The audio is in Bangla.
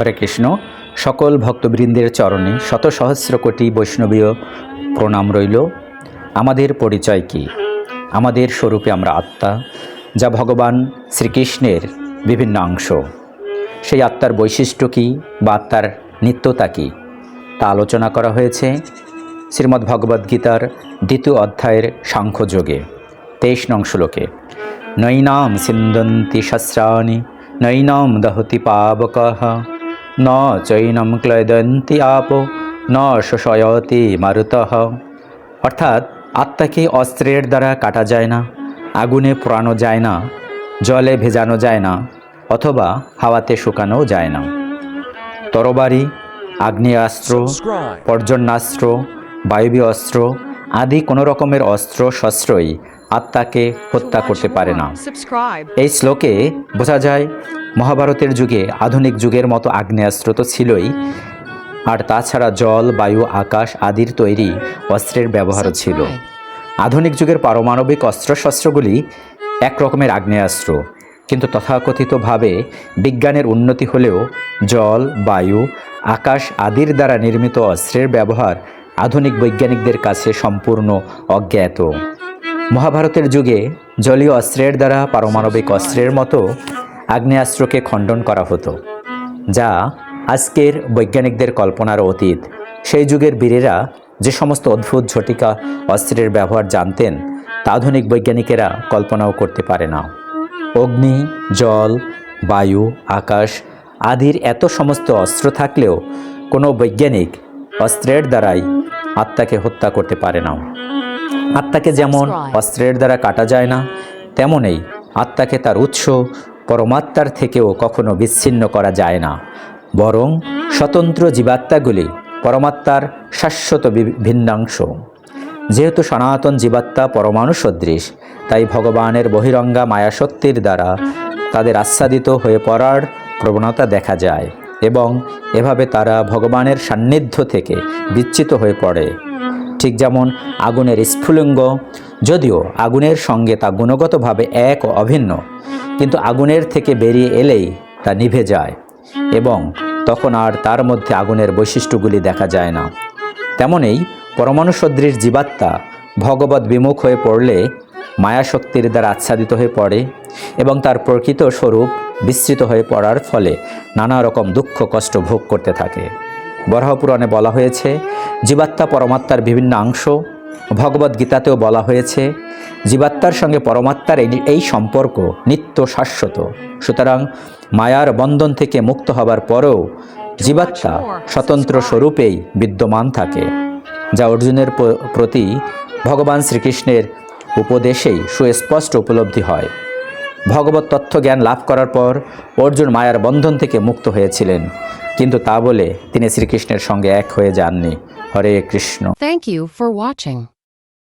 হরে কৃষ্ণ। সকল ভক্তবৃন্দের চরণে শত সহস্র কোটি বৈষ্ণবীয় প্রণাম রইল। আমাদের পরিচয় কি? আমাদের স্বরূপে আমরা আত্মা, যা ভগবান শ্রীকৃষ্ণের বিভিন্ন অংশ। সেই আত্মার বৈশিষ্ট্য কী বা আত্মার নিত্যতা কী? তা আলোচনা করা হয়েছে শ্রীমদ্ ভগবদ্গীতার দ্বিতীয় অধ্যায়ের সাংখ্যযোগে তেইশ নং শ্লোকে। নৈনাম সিন্দন্তি শস্রাণি নৈনাম দহতি পাবকः। ন চৈনম ক্লয়দন্তি আপো ন শোষয়তি মারুতः অর্থাৎ আত্মাকে অস্ত্রের দ্বারা কাটা যায় না আগুনে পোড়ানো যায় না জলে ভেজানো যায় না অথবা হাওয়াতে শুকানো যায় না তরবারি আগ্নেয়াস্ত্র. পর্জন্যাস্ত্র বায়বীয় অস্ত্র আদি কোনো রকমের অস্ত্র শস্ত্রই আত্মাকে হত্যা করতে পারে না. এই শ্লোকে বোঝা যায় মহাভারতের যুগে আধুনিক যুগের মতো আগ্নেয়াস্ত্র তো ছিলই। আর তাছাড়া জল, বায়ু, আকাশ আদির তৈরি অস্ত্রের ব্যবহারও ছিল। আধুনিক যুগের পারমাণবিক অস্ত্রশস্ত্রগুলি এক রকমের আগ্নেয়াস্ত্র। কিন্তু তথাকথিতভাবে বিজ্ঞানের উন্নতি হলেও জল, বায়ু, আকাশ আদির দ্বারা নির্মিত অস্ত্রের ব্যবহার আধুনিক বৈজ্ঞানিকদের কাছে সম্পূর্ণ অজ্ঞাত। মহাভারতের যুগে জলীয় অস্ত্রের দ্বারা পারমাণবিক অস্ত্রের মতো আগ্নেয়াস্ত্রকে খণ্ডন করা হতো যা আজকের বৈজ্ঞানিকদের কল্পনার অতীত। সেই যুগের বীরেরা যে সমস্ত অদ্ভুত ঝটিকা অস্ত্রের ব্যবহার জানতেন তা আধুনিক বৈজ্ঞানিকেরা কল্পনাও করতে পারে না। অগ্নি জল বায়ু আকাশ আদির এত সমস্ত অস্ত্র থাকলেও কোনো বৈজ্ঞানিক অস্ত্রের দ্বারাই আত্মাকে হত্যা করতে পারে না। আত্মাকে যেমন অস্ত্রের দ্বারা কাটা যায় না তেমনই আত্মাকে তার উৎস পরমাত্মার থেকেও কখনো বিচ্ছিন্ন করা যায় না। বরং স্বতন্ত্র জীবাত্মাগুলি পরমাত্মার শাশ্বত ভিন্নাংশ। যেহেতু সনাতন জীবাত্মা পরমাণু সদৃশ, তাই ভগবানের বহিরঙ্গা মায়াশক্তির দ্বারা তাদের আচ্ছাদিত হয়ে পড়ার প্রবণতা দেখা যায় এবং এভাবে তারা ভগবানের সান্নিধ্য থেকে বিচ্ছিত হয়ে পড়ে। ঠিক যেমন আগুনের স্ফুলিঙ্গ, যদিও আগুনের সঙ্গে তা গুণগতভাবে এক ও অভিন্ন, কিন্তু আগুনের থেকে বেরিয়ে এলেই তা নিভে যায় এবং তখন আর তার মধ্যে আগুনের বৈশিষ্ট্যগুলি দেখা যায় না। তেমনই পরমাণু সদৃশ জীবাত্মা ভগবত বিমুখ হয়ে পড়লে মায়াশক্তির দ্বারা আচ্ছাদিত হয়ে পড়ে এবং তার প্রকৃত স্বরূপ বিস্তৃত হয়ে পড়ার ফলে নানা রকম দুঃখ কষ্ট ভোগ করতে থাকে। বরাহপুরাণে বলা হয়েছে, জীবাত্মা পরমাত্মার বিভিন্ন অংশ ভগবদ গীতাতেও বলা হয়েছে, জীবাত্মার সঙ্গে পরমাত্মার এই সম্পর্ক নিত্য শাশ্বত। সুতরাং মায়ার বন্ধন থেকে মুক্ত হবার পরেও জীবাত্মা স্বতন্ত্র স্বরূপেই বিদ্যমান থাকে। যা অর্জুনের প্রতি ভগবান শ্রীকৃষ্ণের উপদেশেই সুস্পষ্ট উপলব্ধি হয়। ভগবত তথ্য জ্ঞান লাভ করার পর অর্জুন মায়ার বন্ধন থেকে মুক্ত হয়েছিলেন। কিন্তু তা বলে তিনি শ্রীকৃষ্ণের সঙ্গে এক হয়ে যাননি Hare Krishna thank you for watching.